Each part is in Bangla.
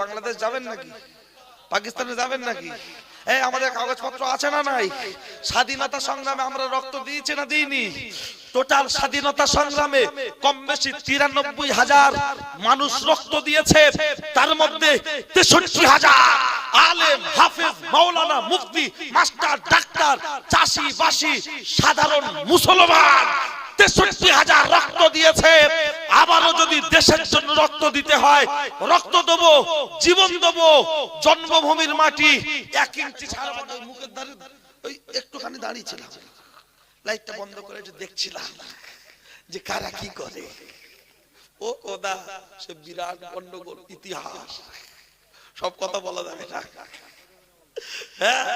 বাংলাদেশ যাবেন নাকি? পাকিস্তানে যাবেন নাকি? এই আমাদের কাগজপত্র আছে না নাই? স্বাধীনতা সংগ্রামে আমরা রক্ত দিয়েছি না দিইনি? টোটাল স্বাধীনতা সংগ্রামে কম বেশি তিরানব্বই হাজার মানুষ রক্ত দিয়েছে। তার মধ্যে তেষট্টি হাজার আলেম, হাফেজ, মাওলানা, মুফতি, মাস্টার, ডাক্তার, চাষি, বাসি, সাধারণ মুসলমান তেষট্টি হাজার রক্ত দিয়েছে। আবারও যদি দেশের জন্য রক্ত দিতে হয়, রক্ত দেব, জীবন দেব, জন্মভূমির মাটি। এক ইঞ্চি ছাড়া মুখের ধারে ওই একটুখানি দাঁড়িয়েছিলাম। লাইটটা বন্ধ করে একটু দেখছিলাম যে কারা কি করে। ও কোদা সে বিরাট গন্ডগোল, ইতিহাস। সব কথা বলা যাবে না। হ্যাঁ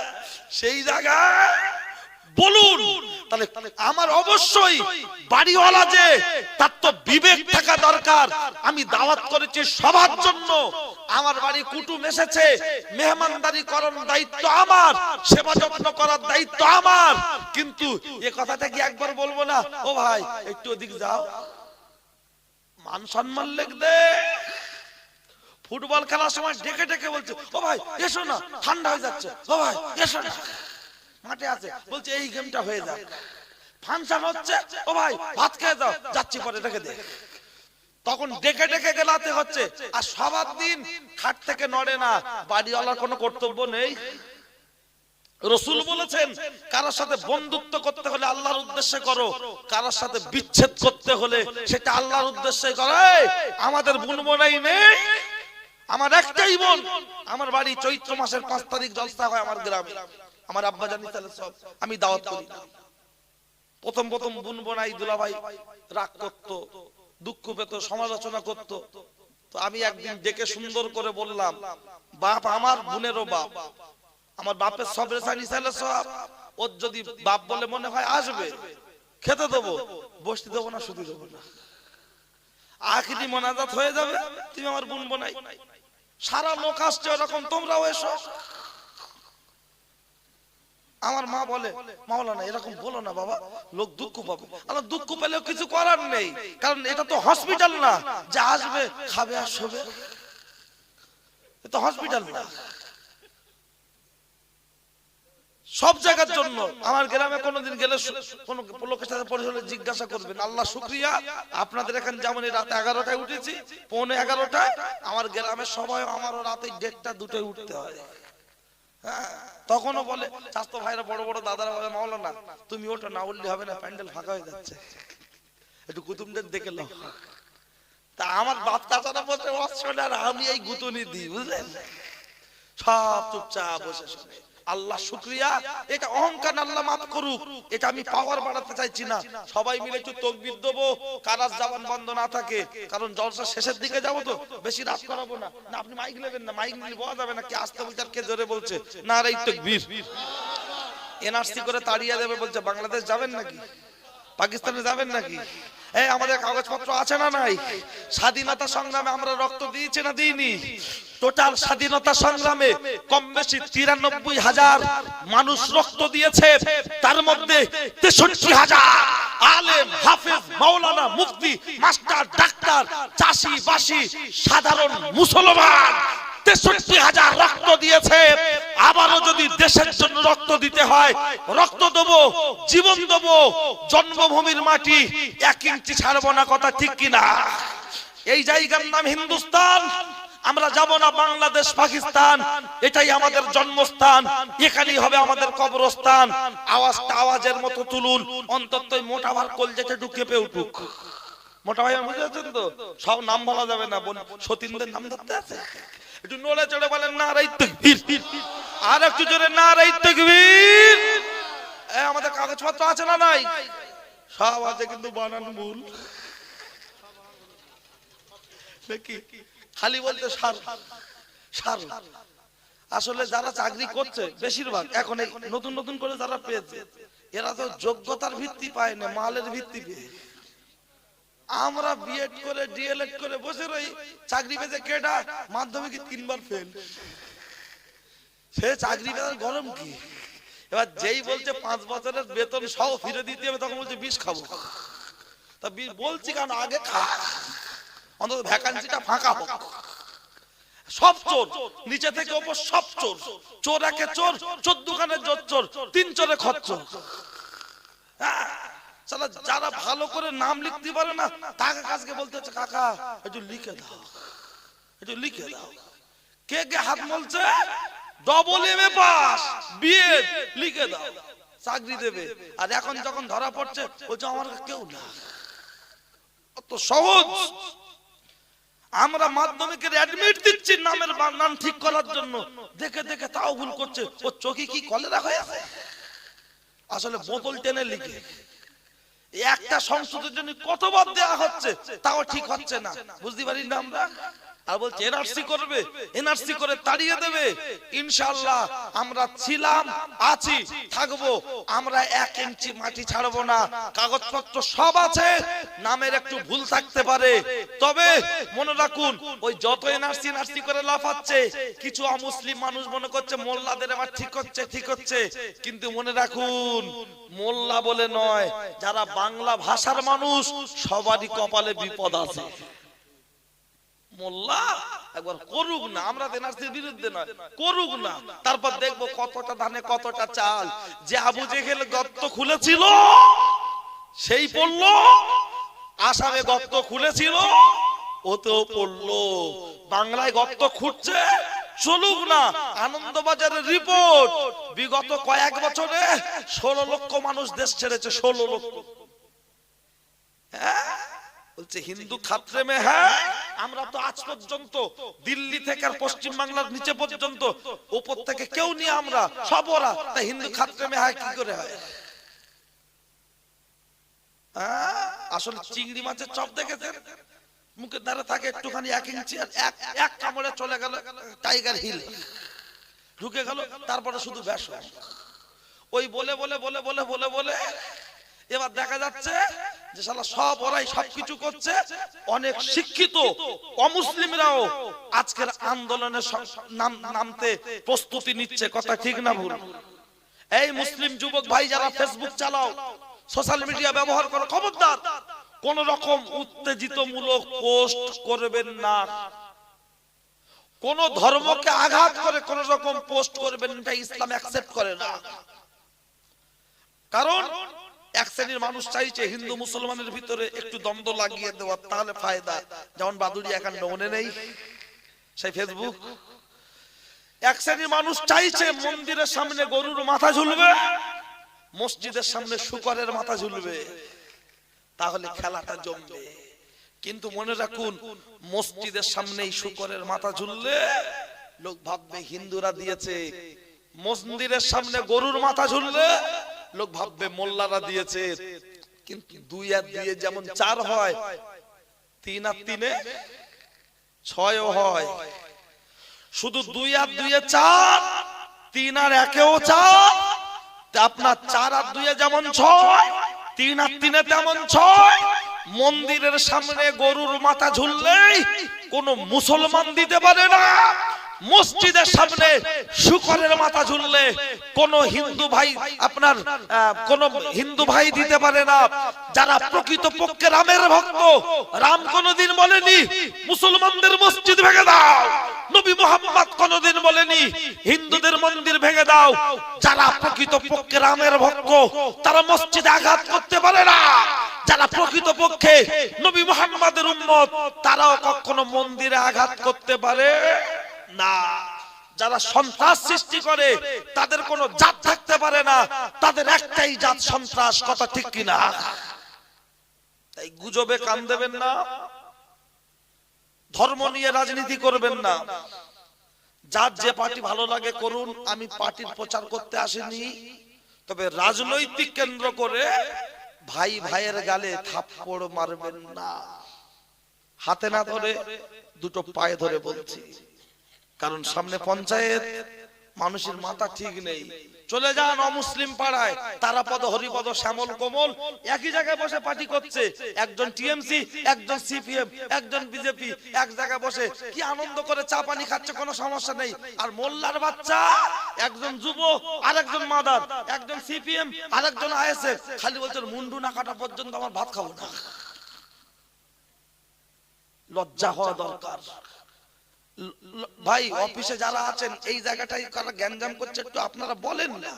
সেই জায়গায় বলুন। তাহলে আমার অবশ্যই বাড়িওয়ালা যে, তার তো বিবেক থাকা দরকার। আমি দাওয়াত করেছি সবার জন্য। আমার বাড়ি কুটুম এসেছে। মেহমানদারি করার দায়িত্ব আমার, সেবা যত্ন করার দায়িত্ব আমার। কিন্তু এ কথাটা কি একবার বলব না? ও ভাই, একটু ওদিক যাও। মান সম্মান লিখবে ফুটবল খেলার সময় ডেকে ডেকে বলছে, ও ভাই, এসো না, ঠান্ডা হয়ে যাচ্ছে। ও ভাই, এসো না। মাঠে আছে। বলছে এই গেমটা হয়ে যাক। ফাংশন হচ্ছে ও ভাই ভাত খেয়ে যাও যাচ্ছি পরে রেখে দে তখন ডেকে ডেকে গেলাতে হচ্ছে আর সবার দিন খাট থেকে নড়ে না। বাড়িওয়ালার কোনো কর্তব্য নেই। রসুল বলেছেন কারোর সাথে বন্ধুত্ব করতে হলে আল্লাহর উদ্দেশ্যে করো। কারোর সাথে বিচ্ছেদ করতে হলে সেটা আল্লাহর উদ্দেশ্যে করো। আমাদের বোন বোনাই নেই। আমার একটাই বোন। আমার বাড়ি চৈত্র মাসের পাঁচ তারিখ জলসা হয় আমার গ্রামে। আমার আব্বা জানি তাহলে সব। আমি দাওয়াত করি। প্রথম প্রথম বোন বোনাই দুলাভাই রাগ করতো, দুঃখ পেত সমালোচনা করত। তো আমি একদিন ডেকে সুন্দর করে বললাম, বাপ আমার বোনেরও বাপ। আমার বাপের সব রেসানি ছেলে সব। ওর যদি বাপ বলে মনে হয় আসবে, খেতে দেবো, বসতে দেবো না শুধু দেবো না। আখিরি মোনাজাত হয়ে যাবে, তুমি আমার বোন বোনাই। সারা লোক আসছে ওরকম, তোমরাও এসো। আমার মা বলে, মাওলানা, এরকম বলো না বাবা, লোক দুঃখ পাবে। আমার দুঃখ পেলেও কিছু করার নেই, কারণ এটা তো হসপিটাল না, যে আসবে, খাবে আর শোবে। এটা হসপিটাল না। সব জায়গার জন্য। আমার গ্রামে কোনোদিন গেলে কোনো লোকের সাথে পরিচয় জিজ্ঞাসা করবেন আল্লাহ শুক্রিয়া। আপনাদের এখানে যেমন রাত এগারোটায় উঠেছি পৌনে এগারোটায় আমার গ্রামের সবাই আমারও রাতে দেড়টা দুটোয় উঠতে হয়। হ্যাঁ, তখনও বলে স্বাস্থ্য ভাইরা বড় বড় দাদারা বলে মাওলানা তুমি ওটা না উঠলে হবে না প্যান্ডেল ফাঁকা হয়ে যাচ্ছে। একটু কুতুমদের দেখে নাও। তা আমার বাচ্চাটা বলতে অসলে আর আমি এই গুতুনি দিই বুঝলেন? সব চুপচাপ বসে শুনে। আল্লাহ শুক্রিয়া। এটা অহংকার আল্লাহ মাফ করুক। এটা আমি পাওয়ার বাড়াতে চাইছি না। সবাই মিলে একটু তকবির দেবো কারাজ জবান বন্ধ না থাকে। কারণ জলসা শেষের দিকে যাব তো, বেশি রাত করাবো না। না, আপনি মাইক নেবেন না মাইক নিলে বলা যাবে না কে আসতে বলছে আর কে জোরে বলছে। না, রে তকবির। এনআরসি করে তাড়িয়ে দেবে বলছে, বাংলাদেশ যাবেন নাকি? পাকিস্তানে যাবেন নাকি? এই, আমাদের কাগজপত্র আছে না নাই? স্বাধীনতা সংগ্রামে আমরা রক্ত দিয়েছি না দিইনি? টোটাল স্বাধীনতা সংগ্রামে কম বেশি তিরানব্বই হাজার মানুষ রক্ত দিয়েছে। তার মধ্যে তেষট্টি হাজার আলেম, হাফেজ, মাওলানা, মুফতি, মাস্টার, ডাক্তার, চাষি, বাসি, সাধারণ মুসলমান তেষট্টি হাজার রক্ত দিয়েছে। আবারও যদি দেশের জন্য রক্ত দিতে হয়, রক্ত দেব, জীবন দেব, জন্মভূমির মাটি এক ইঞ্চি ছাড়বো না কথা ঠিক কিনা? এই জায়গার নাম হিন্দুস্তান। আমরা যাব না বাংলাদেশ, পাকিস্তান। এটাই আমাদের জন্মস্থান। এখানেই হবে আমাদের কবরস্থান। আওয়াজটা আওয়াজের মতো তুলুন। অন্তত মোটা ভার কল যেটা ঢুকে পে উঠুক। মোটা ভাই বুঝে তো? সব নাম বলা যাবে না, বোন। সতীনদের নাম ধরতে আছে? একটু চড়ে বলেন তকবীর। আর একটু জোরে তকবীর। আমাদের কাগজপত্র আছে না নাই? সব আছে, কিন্তু বানান ভুল। খালি বলতে সার। সার। আসলে যারা চাকরি করছে, বেশিরভাগ, এখন নতুন নতুন করে যারা পেয়েছে, এরা তো যোগ্যতার ভিত্তি পায় না, মালের ভিত্তি পেয়ে। আমরা বিএড করে ডিএলএড করে বসে রই। চাকরি পেয়েছে কেডা মাধ্যমিকে তিনবার ফেল সে চাকরি পেয়ে গরম কি? এবার যেই বলছে পাঁচ বছরের বেতন সহ ফিরে দিতে হবে তখন বলছে বিষ খাব। তা বিষ বলছি কেন? আগে খা। অন্তত ভ্যাকান্সিটা ফাঁকা হোক। সব চোর। নিচে থেকে ওপর সব চোর। চোর একে চোর চোর দোকানের চোর তিন চোরে খচ্চর হ্যাঁ, যারা ভালো করে নাম লিখতে পারে না, তাকে কাজকে বলতে হচ্ছে, কাকা, একটু লিখে দাও, একটু লিখে দাও। কে কে হাত মলছে? Double M A pass BA লিখে দাও, চাকরি দেবে। আর এখন যখন ধরা পড়ছে, বলছে, আমার কেউ না। অত সহজ। আমরা মাধ্যমিকের অ্যাডমিট দিচ্ছি নামের নাম ঠিক করার জন্য। দেখে দেখে তাও ভুল করছে। ও চোখে কি কলেরা হয়ে আসলে বোতল টেনে লিখে। একটা সংসদের জন্য কতবার দেওয়া হচ্ছে তাও ঠিক হচ্ছে না। বুঝতে পারি না আমরা? আর বলছে এনআরসি করবে এনআরসি করে তাড়িয়ে দেবে। ইনশাআল্লাহ আমরা ছিলাম আছি থাকব। আমরা এক ইঞ্চি মাটি ছাড়বো না। কাগজপত্র সব আছে। নামের একটু ভুল থাকতে পারে। তবে মনে রাখুন ওই যত এনআরসি এনআরসি করে লাফাচ্ছে কিছু অমুসলিম মানুষ মনে করছে মোল্লাদের আবার ঠিক হচ্ছে ঠিক হচ্ছে। কিন্তু মনে রাখুন মোল্লা বলে নয় যারা বাংলা ভাষার মানুষ সবারই কপালে বিপদ আছে। মোল্লা, একবার করুক না, আমরা এনআরসির বিরুদ্ধে নয় করুক না। তারপর দেখব কতটা ধানে, কতটা চাল। যে আবু জেহেল গর্ত খুলেছিল, সেই পড়ল। আসামে গর্ত খুলেছিল পড়ল। বাংলায় গর্ত খুঁড়ছে চলুক না। আনন্দবাজারের রিপোর্ট, বিগত কয়েক বছরে ষোলো লক্ষ মানুষ দেশ ছেড়েছে, ষোলো লক্ষ। হ্যাঁ? বলছে হিন্দু খাত্রে মে হ্যাঁ? আমরা তো আজ পর্যন্ত দিল্লি থেকে আর পশ্চিম বাংলার নিচে পর্যন্ত উপর থেকে কেউ নিয়ে আমরা সব ওরা। তা হিন্দু খাত্রে মে হয় কি করে হয়? হ্যাঁ? আসলে চিংড়ি মাছের চপ দেখেছেন? মুখের দ্বারা থাকে একটুখানি এক ইঞ্চি আর এক এক কামড়ে চলে গেল টাইগার হিল। ঢুকে গেল তারপরে শুধু ব্যাস ওই বলে বলে বলে বলে বলে বলে এবার দেখা যাচ্ছে যে শালা সব ওরাই সবকিছু করছে অনেক শিক্ষিত অমুসলিমরাও আজকের আন্দোলনে নাম নামতে প্রস্তুতি নিচ্ছে কথা ঠিক না ভুল? এই মুসলিম যুবক ভাই যারা ফেসবুক চালাও সোশ্যাল মিডিয়া ব্যবহার করো খবরদার। কোন রকম উত্তেজিত মূলক পোস্ট করবেন না। কোন ধর্মকে আঘাত করে কোন রকম পোস্ট করবেন এটা ইসলাম অ্যাকসেপ্ট করে না। কারণ এক শ্রেণির মানুষ চাইছে হিন্দু মুসলমানের ভিতরে একটু দ্বন্দ্ব লাগিয়ে দেওয়া তাহলে ফায়দা। যেমন বাদুড়ি এখন মনে নেই, সেই ফেসবুক এক শ্রেণির মানুষ চাইছে মন্দিরের সামনে গরুর মাথা ঝুলবে, মসজিদের সামনে শুকরের মাথা ঝুলবে, তাহলে খেলাটা জমবে। কিন্তু মনে রাখুন, মসজিদের সামনে শুকরের মাথা ঝুললে লোক ভাববে হিন্দুরা দিয়েছে, মন্দিরের সামনে গরুর মাথা ঝুললে লোক ভাববে মোল্লারা দিয়েছে। কিন্তু দুই আর দুই যেমন চার হয়, তিন আর তিনে ছয়ও হয়। শুধু দুই আর দুইয়ে চার, তিন আর একেও চার। আপনার চার আর দুইয়ে যেমন ছয়, তিন আর তিনে তেমন ছয়। মন্দিরের সামনে গরুর মাথা ঝুললেই কোন মুসলমান দিতে পারে না। মসজিদের সামনে শুকরের মাথা ঝুললে কোন হিন্দু ভাই আপনার কোন হিন্দু ভাই দিতে পারে না। যারা প্রকৃত পক্ষে রামের ভক্ত রাম কোনদিন বলেনি। মুসলমানদের মসজিদ ভেঙে দাও। নবী মোহাম্মদ কোনদিন বলেনি হিন্দুদের মন্দির ভেঙে দাও। যারা প্রকৃত পক্ষে রামের ভক্ত তারা মসজিদে আঘাত করতে পারে না। যারা প্রকৃত পক্ষে নবী মোহাম্মদের উম্মত তারাও কখনো মন্দিরে আঘাত করতে পারে। না। যারা সন্ত্রাস সৃষ্টি করে, তাদের কোনো জাত থাকতে পারে না। তাদের একটাই জাত সন্ত্রাস, কথা ঠিক কিনা? তাই গুজবে কান দেবেন না। ধর্ম নিয়ে রাজনীতি করবেন না। যার যে পার্টি ভালো লাগে করুন, আমি পার্টির প্রচার করতে আসিনি। তবে রাজনৈতিক কেন্দ্র করে ভাই ভাইয়ের গালে থাপ্পড় মারবেন না। হাতে না ধরে দুটো পায়ে ধরে বলছি। কারণ সামনে পঞ্চায়েত মানুষের মাথা ঠিক নেই। চলে যান অমুসলিম পাড়ায়। তারাপদ হরিপদ শ্যামল কোমল একই জায়গায় বসে পার্টি করছে। একজন টিএমসি একজন সিপিএম একজন বিজেপি। এক জায়গায় বসে কি আনন্দ করে চা পানি খাচ্ছে কোনো সমস্যা নেই। আর মোল্লার বাচ্চা একজন যুব আর একজন মাদার একজন সিপিএম আর একজন আইএসএফ। খালি বলছেন মুন্ডু না কাটা পর্যন্ত আমার ভাত খাব না। লজ্জা হওয়া দরকার। ভাই, অফিসে যারা আছেন, এই জায়গাটাই কারা গ্যাঞ্জাম করছে একটু আপনারা বলেন না।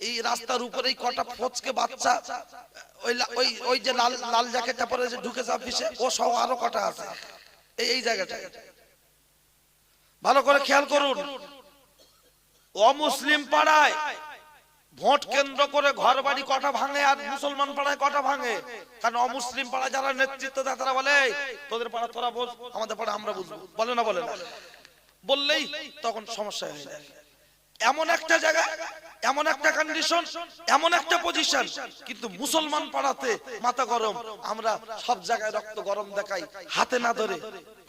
এই রাস্তার উপরে কটা ফচকে বাচ্চা, ওই ওই ওই যে লাল লাল জ্যাকেটটা পরে যে ঢুকেছে অফিসে, ও সহ আরও কটা আছে। এই এই জায়গাটায় ভালো করে খেয়াল করুন। অমুসলিম পাড়ায় ভোট কেন্দ্র করে ঘর বাড়ি কটা ভাঙে আর মুসলমান পাড়ায় কটা ভাঙে? কারণ অমুসলিম পাড়া যারা নেতৃত্ব দেয়, তারা বলে তোদের পাড়া তোরা বোঝ, আমাদের পাড়া আমরা বুঝব। বলে না বলে না। বললেই তখন সমস্যা হয়ে যায়। এমন একটা জায়গা, এমন একটা কন্ডিশন এমন একটা পজিশন কিন্তু মুসলমান পাড়াতে মাথা গরম, আমরা সব জায়গায় রক্ত গরম দেখাই, হাতে না ধরে,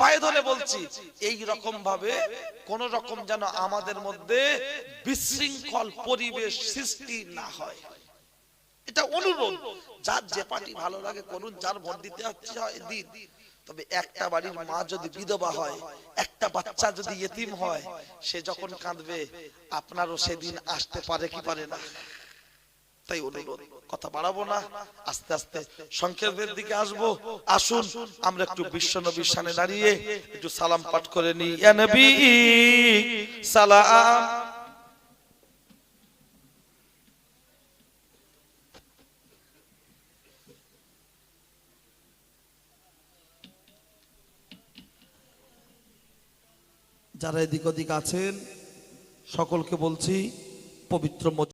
পায়ে ধরে বলছি, এই রকম ভাবে কোন রকম যেন আমাদের মধ্যে বিশৃঙ্খল পরিবেশ সৃষ্টি না হয়। এটা অনুরোধ, যার যে পার্টি ভালো লাগে করুন, যার ভোট দিতে হচ্ছে দিন। তবে একটা বাড়ির মা যদি বিধবা হয়, একটা বাচ্চা যদি ইয়েতিম হয়, সে যখন কাঁদবে, আপনারও সেদিন আসতে পারে কি পারে না? তাই অনুরোধ, কথা বাড়াবো না, আস্তে আস্তে সংক্ষেপের দিকে আসব। আসুন, আমরা একটু বিশ্ব নবীর সামনে দাঁড়িয়ে একটু সালাম পাঠ করে নিই। সালাম। যারা এদিক ওদিক আছেন সকলকে বলছি পবিত্র